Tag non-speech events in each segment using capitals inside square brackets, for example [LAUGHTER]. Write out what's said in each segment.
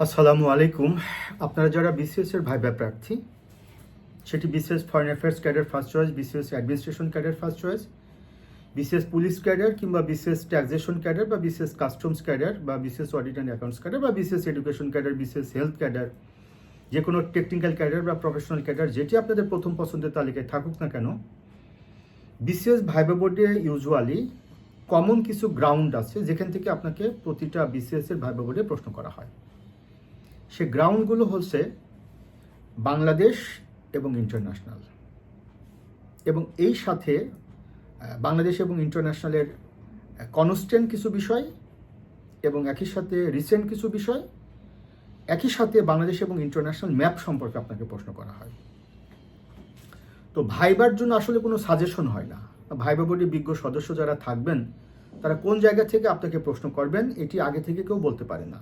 আসসালামু আলাইকুম আপনারা যারা বিসিএস এর ভাইবা প্রার্থী সেটি BCS foreign affairs cadre first choice BCS administration cadre first choice BCS police cadre কিংবা বিসিএস ট্যাক্সেশন ক্যাডার বা বিসিএস কাস্টমস ক্যাডার বা BCS audit and accounts cadre বা BCS education cadre BCS health cadre যে কোনো technical cadre বা professional cadre যেটি আপনাদের প্রথম পছন্দের তালিকায় থাকুক না কেন বিসিএস ভাইবা বোর্ডে ইউজুয়ালি কমন কিছু গ্রাউন্ড আছে যেখান থেকে আপনাকে প্রতিটা বিসিএস এর ভাইবা বোর্ডে প্রশ্ন করা হয় সে গ্রাউন্ডগুলো হচ্ছে বাংলাদেশ এবং ইন্টারন্যাশনাল এবং এই সাথে বাংলাদেশ এবং ইন্টারন্যাশনালের কনস্ট্যান্ট কিছু বিষয় এবং একই সাথে রিসেন্ট কিছু বিষয়, একই সাথে বাংলাদেশ এবং ইন্টারন্যাশনাল ম্যাপ সম্পর্কে আপনাকে প্রশ্ন করা হয়। তো ভাইবার জন্য আসলে কোনো সাজেশন হয় না। ভাইবা বোর্ডের বিজ্ঞ সদস্য যারা থাকবেন, তারা কোন জায়গা থেকে আপনাকে প্রশ্ন করবেন, এটি আগে থেকে কেউ বলতে পারে না।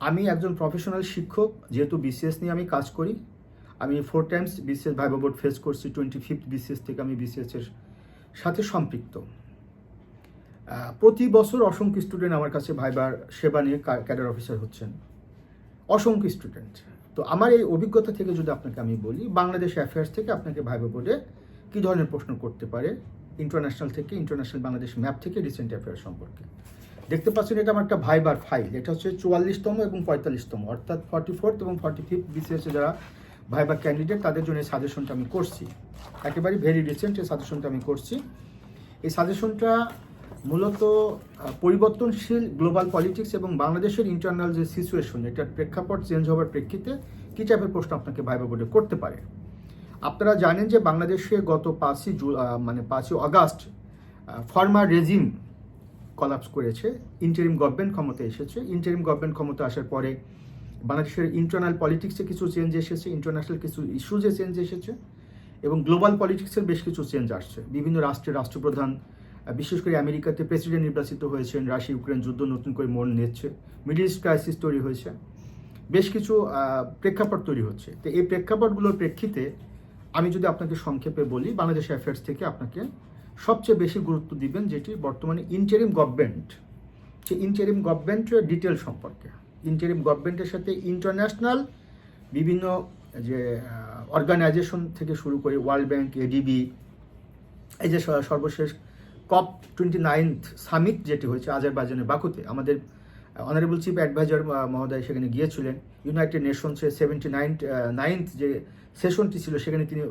আমি একজন প্রফেশনাল শিক্ষক, যেহেতু বিসিএস নিয়ে আমি কাজ করি, আমি four times BCS viva board face করছি টোয়েন্টি ফিফথ বিসিএস থেকে আমি বিসিএস এর সাথে সম্পৃক্ত। প্রতি বছর অসংখ্য স্টুডেন্ট আমার কাছে ভাইবার সেবা নিয়ে ক্যাডার অফিসার হচ্ছেন। অসংখ্য স্টুডেন্ট তো আমার এই অভিজ্ঞতা থেকে যদি আপনাকে আমি বলি, বাংলাদেশ অ্যাফেয়ার্স থেকে আপনাকে ভাইবা বোর্ডে কী ধরনের প্রশ্ন করতে পারে? ইন্টারন্যাশনাল থেকে ইন্টারন্যাশনাল বাংলাদেশ ম্যাপ থেকে রিসেন্ট অ্যাফেয়ার সম্পর্কে। দেখতে পাচ্ছেন এটা আমার একটা ভাইবার ফাইল এটা হচ্ছে চুয়াল্লিশতম এবং পঁয়তাল্লিশতম, অর্থাৎ ফর্টি ফোর্থ এবং ফর্টি ফিফথ বিসিএসে যারা ভাইবার ক্যান্ডিডেট তাদের জন্য এই সাজেশনটা আমি করছি। একেবারে ভেরি রিসেন্ট এই সাজেশনটা আমি করছি। এই সাজেশনটা মূলত পরিবর্তনশীল গ্লোবাল পলিটিক্স এবং বাংলাদেশের ইন্টারনাল যে সিচুয়েশন এটার প্রেক্ষাপট চেঞ্জ হওয়ার প্রেক্ষিতে কী টাইপের প্রশ্ন আপনাকে ভাইবা বোর্ডে করতে পারে? আপনারা জানেন যে বাংলাদেশে গত পাঁচই জু মানে পাঁচই আগস্ট ফর্মার রেজিম কলাপস করেছে। ইন্টারিম গভর্নমেন্ট ক্ষমতা এসেছে। ইন্টারিম গভর্নমেন্ট ক্ষমতা আসার পরে বাংলাদেশের ইন্টারনাল পলিটিক্সে কিছু চেঞ্জ এসেছে ইন্টারন্যাশনাল কিছু ইস্যুজে চেঞ্জ এসেছে এবং গ্লোবাল পলিটিক্সের বেশ কিছু চেঞ্জ আসছে। বিভিন্ন রাষ্ট্রের রাষ্ট্রপ্রধান বিশেষ করে আমেরিকাতে প্রেসিডেন্ট নির্বাচিত হয়েছেন, রাশিয়া, ইউক্রেন যুদ্ধ নতুন করে মোড় নিচ্ছে মিডল ইস্ট ক্রাইসিস তৈরি হয়েছে, বেশ কিছু প্রেক্ষাপট তৈরি হচ্ছে। তো এই প্রেক্ষাপটগুলোর প্রেক্ষিতে আমি যদি আপনাকে সংক্ষেপে বলি, বাংলাদেশ অ্যাফেয়ার্স থেকে আপনাকে সবচেয়ে বেশি গুরুত্ব দিবেন যেটি বর্তমানে ইন্টারিম গভর্নমেন্ট যে ইন্টারিম গভর্নমেন্টের ডিটেল সম্পর্কে। ইন্টারিম গভর্নমেন্টের সাথে ইন্টারন্যাশনাল বিভিন্ন, যে অর্গানাইজেশন থেকে শুরু করে ওয়ার্ল্ড ব্যাংক এডিবি এই যে সর্বশেষ কপ টোয়েন্টি নাইনথ সামিট যেটি হয়েছে আজারবাইজানের বাকুতে, আমাদের অনারেবল চিফ অ্যাডভাইজার মহোদয় সেখানে গিয়েছিলেন। ইউনাইটেড নেশনসের সেভেন্টি নাইন নাইনথ যে সেশনটি ছিল, সেখানে তিনি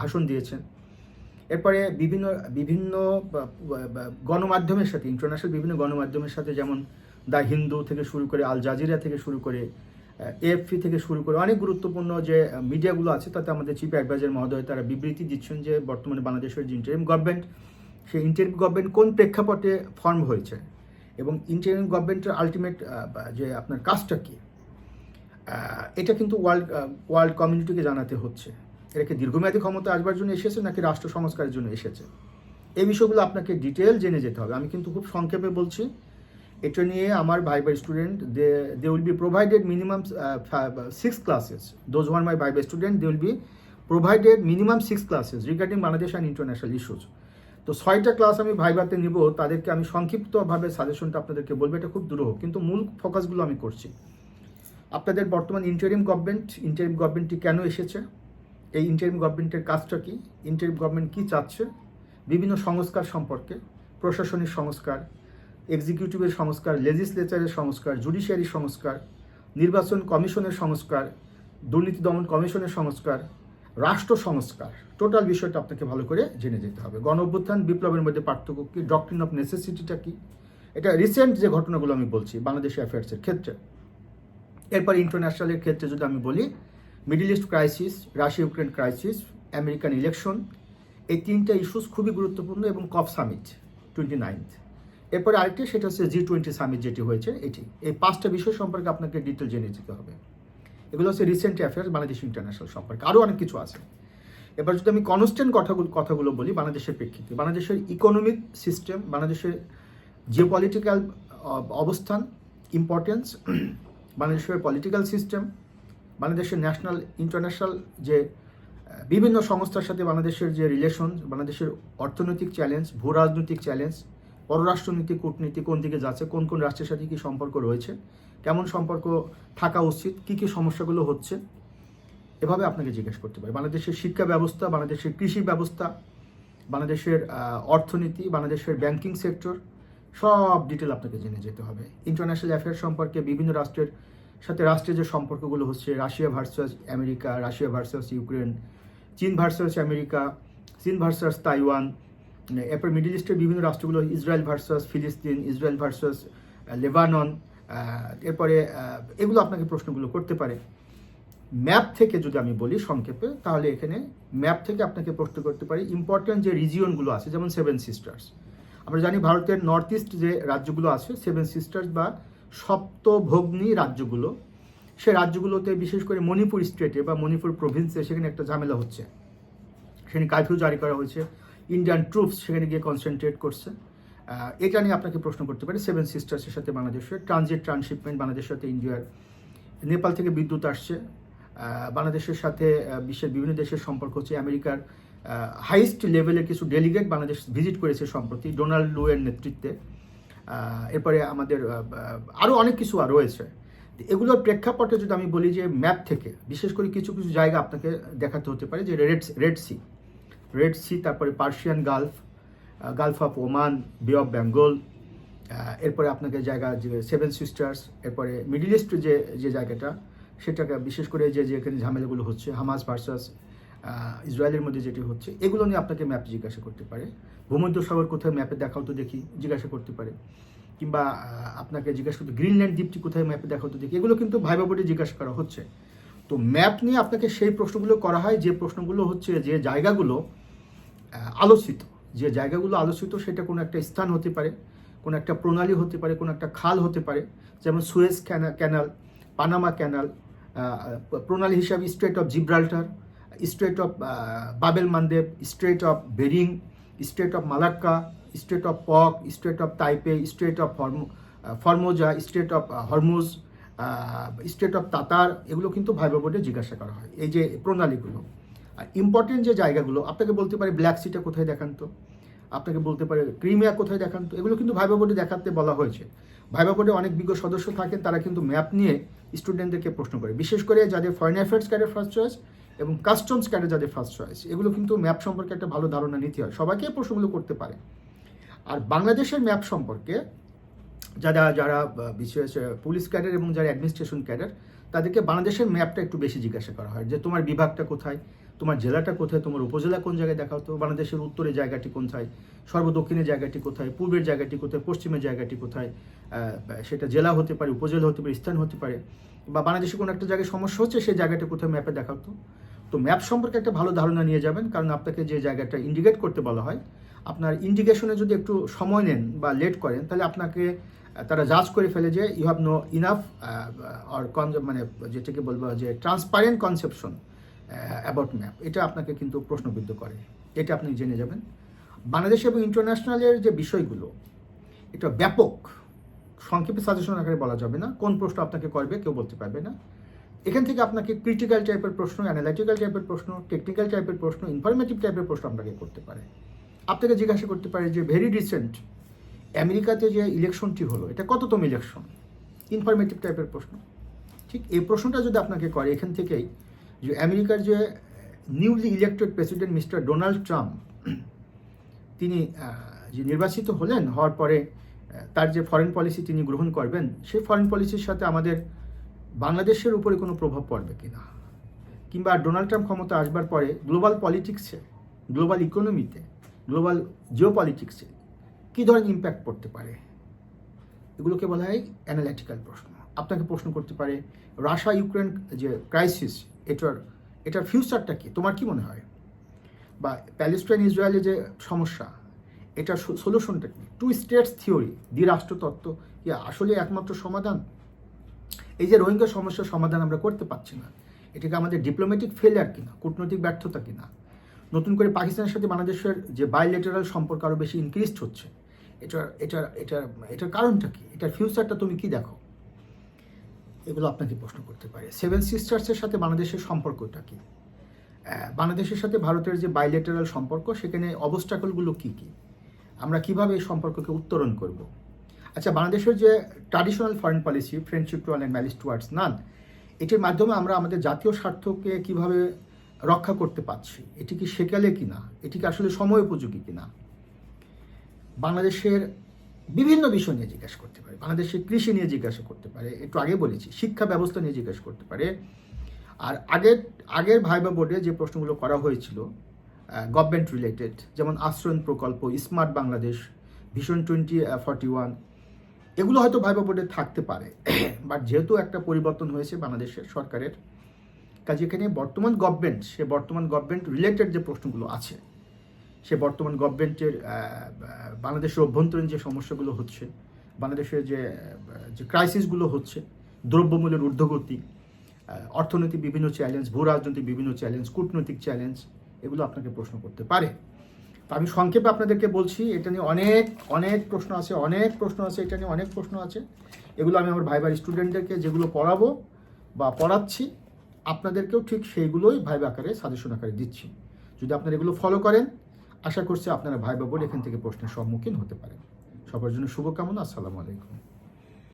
ভাষণ দিয়েছেন। এরপরে বিভিন্ন বিভিন্ন গণমাধ্যমের সাথে ইন্টারন্যাশনাল বিভিন্ন গণমাধ্যমের সাথে যেমন দ্য হিন্দু থেকে শুরু করে আল জাজিরা থেকে শুরু করে এএফপি থেকে শুরু করে অনেক গুরুত্বপূর্ণ যে মিডিয়াগুলো আছে, তাতে আমাদের চিফ অ্যাডভাইজার মহোদয় তারা বিবৃতি দিচ্ছেন যে, বর্তমানে বাংলাদেশের যে ইন্টারিম গভর্নমেন্ট সেই ইন্টারিম গভর্নমেন্ট কোন প্রেক্ষাপটে ফর্ম হয়েছে এবং ইন্টারিম গভর্নমেন্টের আলটিমেট যে আপনার কাজটা কী? এটা কিন্তু ওয়ার্ল্ড ওয়ার্ল্ড কমিউনিটিকে জানাতে হচ্ছে। এটা কি দীর্ঘমেয়াদী ক্ষমতা আসবার জন্য এসেছে নাকি রাষ্ট্র সংস্কারের জন্য এসেছে? এই বিষয়গুলো আপনাকে ডিটেল জেনে যেতে হবে। আমি কিন্তু খুব সংক্ষেপে বলছি, এটা নিয়ে আমার ভাই ভাই student they they will be provided minimum six classes those one my ভাই ভাই student they will be provided minimum six classes regarding Bangladesh and international issues তো ছয়টা ক্লাস আমি ভাইভাতে নিব, তাদেরকে আমি সংক্ষিপ্তভাবে সাজেশনটা আপনাদেরকে বলব, এটা খুব দুরূহ কিন্তু মূল ফোকাসগুলো আমি করছি। আপনাদের বর্তমান ইন্টারিম গভর্নমেন্ট ইন্টারিম গভর্নমেন্টটি কেন এসেছে? এই ইন্টারিম গভর্নমেন্টের কাজটা কি? ইন্টারিম গভর্নমেন্ট কি চাচ্ছে? বিভিন্ন সংস্কার সম্পর্কে, প্রশাসনিক সংস্কার এক্সিকিউটিভের সংস্কার লেজিসলেচারের সংস্কার জুডিশিয়ারি সংস্কার, নির্বাচন কমিশনের সংস্কার, দুর্নীতি দমন কমিশনের সংস্কার, রাষ্ট্র সংস্কার টোটাল বিষয়টা আপনাকে ভালো করে জেনে যেতে হবে। গণ অভ্যুত্থান বিপ্লবের মধ্যে পার্থক্য কি? ডক্ট্রিন অফ নেসেসিটিটা কী? এটা রিসেন্ট যে ঘটনাগুলো আমি বলছি, বাংলাদেশ অ্যাফেয়ার্সের ক্ষেত্রে। এরপর ইন্টারন্যাশনালের ক্ষেত্রে যদি আমি বলি middle east crisis Russia Ukraine crisis American election এই তিনটা ইস্যুস খুবই গুরুত্বপূর্ণ এবং কপ সামিট টোয়েন্টি নাইনথ এরপরে আরেকটি, সেটা হচ্ছে জি টোয়েন্টি সামিট যেটি হয়েছে, এটি। এই পাঁচটা বিষয় সম্পর্কে আপনাকে ডিটেল জেনে যেতে হবে। এগুলো হচ্ছে রিসেন্ট অ্যাফেয়ার্স বাংলাদেশ ইন্টারন্যাশনাল সম্পর্কে। আরও অনেক কিছু আছে। এবার যদি আমি কনস্ট্যান্ট কথাগুলো কথাগুলো বলি বাংলাদেশের প্রেক্ষিতে, বাংলাদেশের ইকোনমিক সিস্টেম বাংলাদেশের জিও পলিটিক্যাল অবস্থান ইম্পর্টেন্স বাংলাদেশের পলিটিক্যাল সিস্টেম বাংলাদেশের ন্যাশনাল ইন্টারন্যাশনাল যে বিভিন্ন সংস্থার সাথে বাংলাদেশের যে রিলেশন বাংলাদেশের অর্থনৈতিক চ্যালেঞ্জ ভূ রাজনৈতিক চ্যালেঞ্জ পররাষ্ট্রনীতি, কূটনীতি কোন দিকে যাচ্ছে, কোন কোন রাষ্ট্রের সাথে কী সম্পর্ক রয়েছে, কেমন সম্পর্ক থাকা উচিত, কী কী সমস্যাগুলো হচ্ছে, এভাবে আপনাকে জিজ্ঞেস করতে পারে। বাংলাদেশের শিক্ষা ব্যবস্থা, বাংলাদেশের কৃষি ব্যবস্থা, বাংলাদেশের অর্থনীতি, বাংলাদেশের ব্যাংকিং সেক্টর সব ডিটেল আপনাকে জেনে যেতে হবে। ইন্টারন্যাশনাল অ্যাফেয়ার সম্পর্কে বিভিন্ন রাষ্ট্রের সাথে রাষ্ট্রের যে সম্পর্কগুলো হচ্ছে Russia versus America, Russia versus Ukraine, চীন ভার্সাস আমেরিকা, চীন ভার্সাস তাইওয়ান, এরপর মিডল ইস্টের বিভিন্ন রাষ্ট্রগুলো, ইসরায়েল ভার্সাস ফিলিস্তিন, ইসরায়েল ভার্সাস লেবানন এরপরে এগুলো আপনাকে প্রশ্নগুলো করতে পারে। ম্যাপ থেকে যদি আমি বলি সংক্ষেপে, তাহলে এখানে ম্যাপ থেকে আপনাকে প্রশ্ন করতে পারি ইম্পর্ট্যান্ট যে রিজিয়নগুলো আছে, যেমন সেভেন সিস্টার্স আমরা জানি ভারতের নর্থ ইস্ট যে রাজ্যগুলো আছে সেভেন সিস্টার্স বা সপ্তভগ্নী রাজ্যগুলো। সে রাজ্যগুলোতে বিশেষ করে মণিপুর স্টেটে বা মণিপুর প্রভিন্সে সেখানে একটা ঝামেলা হচ্ছে। সেখানে কারফিউ জারি করা হয়েছে। ইন্ডিয়ান ট্রুপস সেখানে গিয়ে কনসেন্ট্রেট করছে। এটা নিয়ে আপনাকে প্রশ্ন করতে পারে। সেভেন সিস্টার্সের সাথে বাংলাদেশের ট্রানজিট ট্রান্সশিপমেন্ট বাংলাদেশের সাথে ইন্ডিয়ার নেপাল থেকে বিদ্যুৎ আসছে। বাংলাদেশের সাথে বিশ্বের বিভিন্ন দেশের সম্পর্ক হচ্ছে। আমেরিকার হাইস্ট লেভেলের কিছু ডেলিগেট বাংলাদেশ ভিজিট করেছে সম্প্রতি ডোনাল্ড লু এর নেতৃত্বে। এরপরে আমাদের আরও অনেক কিছু আর রয়েছে। এগুলোর প্রেক্ষাপটে যদি আমি বলি যে ম্যাপ থেকে, বিশেষ করে কিছু কিছু জায়গা আপনাকে দেখাতে হতে পারে যে red red sea. Red sea, তারপরে Persian gulf gulf of Oman, bay of Bengal এরপরে আপনাকে জায়গা যে সেভেন সিস্টার্স, এরপরে মিডিল ইস্ট যে যে জায়গাটা, সেটাকে বিশেষ করে যে যে এখানে ঝামেলাগুলো হচ্ছে, হামাস ভার্সাস ইসরায়েলের মধ্যে যেটি হচ্ছে, এগুলো নিয়ে আপনাকে ম্যাপ জিজ্ঞাসা করতে পারে। ভূমধ্য সাগর কোথায় ম্যাপে দেখাও তো দেখি, জিজ্ঞাসা করতে পারে। কিংবা আপনাকে জিজ্ঞাসা করতে গ্রিনল্যান্ড দ্বীপটি কোথায় ম্যাপে দেখাও তো দেখি। এগুলো কিন্তু ভাইবা বোর্ডে জিজ্ঞাসা করা হচ্ছে। তো ম্যাপ নিয়ে আপনাকে সেই প্রশ্নগুলো করা হয়, যে প্রশ্নগুলো হচ্ছে যে জায়গাগুলো আলোচিত। যে জায়গাগুলো আলোচিত, সেটা কোনো একটা স্থান হতে পারে, কোনো একটা প্রণালী হতে পারে, কোনো একটা খাল হতে পারে। যেমন সুয়েজ ক্যানাল, পানামা ক্যানাল প্রণালী হিসাবে strait of Gibraltar strait of Bab el Mandeb strait of Bering strait of Malacca strait of Palk strait of Taipei strait of Formosa strait of Hormuz strait of Tatar এগুলো কিন্তু viva বোর্ডে জিজ্ঞাসা করা হয়। এই যে প্রণালীগুলো আর ইম্পর্টেন্ট যে জায়গাগুলো, আপনাকে বলতে পারে ব্ল্যাক সিটা কোথায় দেখান তো আপনাকে বলতে পারে ক্রিমিয়া কোথায় দেখান তো এগুলো কিন্তু ভাইবা বোর্ডে দেখাতে বলা হয়েছে। ভাইবা বোর্ডে অনেক বিজ্ঞ সদস্য থাকেন, তারা কিন্তু ম্যাপ নিয়ে স্টুডেন্টদেরকে প্রশ্ন করে। বিশেষ করে যাদের ফরেন অ্যাফেয়ার্স ক্যাডের ফার্স্ট চয়েস এবং কাস্টমস ক্যাডে যাদের ফার্স্ট চয়েস এগুলো কিন্তু ম্যাপ সম্পর্কে একটা ভালো ধারণা নিতে হয়। সবাইকে প্রশ্নগুলো করতে পারে। আর বাংলাদেশের ম্যাপ সম্পর্কে যারা যারা বিশেষ পুলিশ ক্যাডার এবং যারা অ্যাডমিনিস্ট্রেশন ক্যাডার তাদেরকে বাংলাদেশের ম্যাপটা একটু বেশি জিজ্ঞাসা করা হয় যে তোমার বিভাগটা কোথায়? তোমার জেলাটা কোথায়, তোমার উপজেলা কোন জায়গায় দেখা হতো বাংলাদেশের উত্তরের জায়গাটি কোথায়? সর্বদক্ষিণের জায়গাটি কোথায়? পূর্বের জায়গাটি কোথায়? পশ্চিমের জায়গাটি কোথায়? সেটা জেলা হতে পারে, উপজেলা হতে পারে, স্থান হতে পারে, বা বাংলাদেশে কোনো একটা জায়গায় সমস্যা হচ্ছে, সেই জায়গাটা কোথায় ম্যাপে দেখা হতো তো। ম্যাপ সম্পর্কে একটা ভালো ধারণা নিয়ে যাবেন, কারণ আপনাকে যে জায়গাটা ইন্ডিকেট করতে বলা হয়, আপনার ইন্ডিকেশনে যদি একটু সময় নেন বা লেট করেন, তাহলে আপনাকে তারা জাজ করে ফেলে যে you have no enough or মানে যেটাকে বলব যে ট্রান্সপারেন্ট কনসেপশন অ্যাবাউট ম্যাপ এটা আপনাকে কিন্তু প্রশ্নবিদ্ধ করে। এটা আপনি জেনে যাবেন। বাংলাদেশ এবং ইন্টারন্যাশনালের যে বিষয়গুলো, এটা ব্যাপক। সংক্ষেপে সাজেশন আকারে বলা যাবে না। কোন প্রশ্ন আপনাকে করবে, কেউ বলতে পারবে না। এখান থেকে আপনাকে ক্রিটিক্যাল টাইপের প্রশ্ন অ্যানালাইটিক্যাল টাইপের প্রশ্ন টেকনিক্যাল টাইপের প্রশ্ন ইনফরমেটিভ টাইপের প্রশ্ন আপনাকে করতে পারে। আপনাকে জিজ্ঞাসা করতে পারে যে ভেরি রিসেন্ট আমেরিকাতে যে ইলেকশনটি হলো, এটা কততম ইলেকশন ইনফরমেটিভ টাইপের প্রশ্ন। ঠিক এই প্রশ্নটা যদি আপনাকে করে, এখান থেকেই যে আমেরিকার যে newly elected president mister Donald Trump, তিনি যে নির্বাচিত হলেন, হওয়ার পরে তার যে ফরেন পলিসি তিনি গ্রহণ করবেন, সেই ফরেন পলিসির সাথে আমাদের বাংলাদেশের উপরে কোনো প্রভাব পড়বে কিনা? কিংবা ডোনাল্ড ট্রাম্প ক্ষমতা আসবার পরে গ্লোবাল পলিটিক্সে গ্লোবাল ইকোনমিতে গ্লোবাল জিও পলিটিক্সে কী ধরনের ইম্প্যাক্ট পড়তে পারে? এগুলোকে বলা হয় অ্যানালিটিক্যাল প্রশ্ন। আপনাকে প্রশ্ন করতে পারে, রাশিয়া, ইউক্রেন যে ক্রাইসিস এটার এটার ফিউচারটা কি? তোমার কি মনে হয়? বা প্যালেস্টাইন, ইসরায়েলের যে সমস্যা, এটার সলিউশনটা কি? টু স্টেটস থিওরি দ্বিরাষ্ট্র তত্ত্ব কি আসলে একমাত্র সমাধান? এই যে রোহিঙ্গা সমস্যার সমাধান আমরা করতে পারছি না, এটাকে আমাদের ডিপ্লোম্যাটিক ফেলিয়ার কিনা, কূটনৈতিক ব্যর্থতা কিনা? নতুন করে পাকিস্তানের সাথে বাংলাদেশের যে বাইলেটারাল সম্পর্ক আরও বেশি ইনক্রিজড হচ্ছে, এটার এটার এটার এটার কারণটা কি? এটার ফিউচারটা তুমি কি দেখো? এগুলো আপনাকে প্রশ্ন করতে পারে। সেভেন সিস্টার্সের সাথে বাংলাদেশের সম্পর্কটা কি? বাংলাদেশের সাথে ভারতের যে বাইলেটারাল সম্পর্ক, সেখানে অবস্টাকলগুলো কি কি? আমরা কীভাবে এই সম্পর্ককে উত্তরণ করব? আচ্ছা বাংলাদেশের যে traditional foreign policy friendship to and malice towards none এটির মাধ্যমে আমরা আমাদের জাতীয় স্বার্থকে কীভাবে রক্ষা করতে পারছি? এটি কি সেকালে কিনা? এটি কি আসলে সময় উপযোগী কিনা? বাংলাদেশের বিভিন্ন বিষয় নিয়ে জিজ্ঞাসা করতে পারে। বাংলাদেশের কৃষি নিয়ে জিজ্ঞাসা করতে পারে। একটু আগে বলেছি, শিক্ষা ব্যবস্থা নিয়ে জিজ্ঞাসা করতে পারে। আর আগের আগের ভাইবা বোর্ডে যে প্রশ্নগুলো করা হয়েছিল গভর্নমেন্ট রিলেটেড যেমন আশ্রয়ণ প্রকল্প, smart Bangladesh, vision twenty forty one, এগুলো হয়তো ভাইবা বোর্ডে থাকতে পারে। [CLEARS THROAT] বাট যেহেতু একটা পরিবর্তন হয়েছে বাংলাদেশের সরকারের, কাজে এখানে বর্তমান গভর্নমেন্ট সে বর্তমান গভর্নমেন্ট রিলেটেড যে প্রশ্নগুলো আছে সে বর্তমান গভর্নমেন্টের বাংলাদেশের অভ্যন্তরীণ যে সমস্যাগুলো হচ্ছে, বাংলাদেশের যে যে ক্রাইসিসগুলো হচ্ছে, দ্রব্যমূল্যের ঊর্ধ্বগতি অর্থনৈতিক বিভিন্ন চ্যালেঞ্জ ভূ রাজনৈতিক বিভিন্ন চ্যালেঞ্জ কূটনৈতিক চ্যালেঞ্জ এগুলো আপনাকে প্রশ্ন করতে পারে। তো আমি সংক্ষেপে আপনাদেরকে বলছি, এটা নিয়ে অনেক অনেক প্রশ্ন আছে, অনেক প্রশ্ন আছে, এটা নিয়ে অনেক প্রশ্ন আছে। এগুলো আমি আমার ভাইবার স্টুডেন্টদেরকে যেগুলো পড়াবো বা পড়াচ্ছি, আপনাদেরকেও ঠিক সেইগুলোই ভাইবা আকারে সাজেশন আকারে দিচ্ছি। যদি আপনারা এগুলো ফলো করেন আশা করছি আপনারা ভাই বোবোন এখান থেকে প্রশ্নের সম্মুখীন হতে পারেন। সবার জন্য শুভকামনা, আসসালামু আলাইকুম।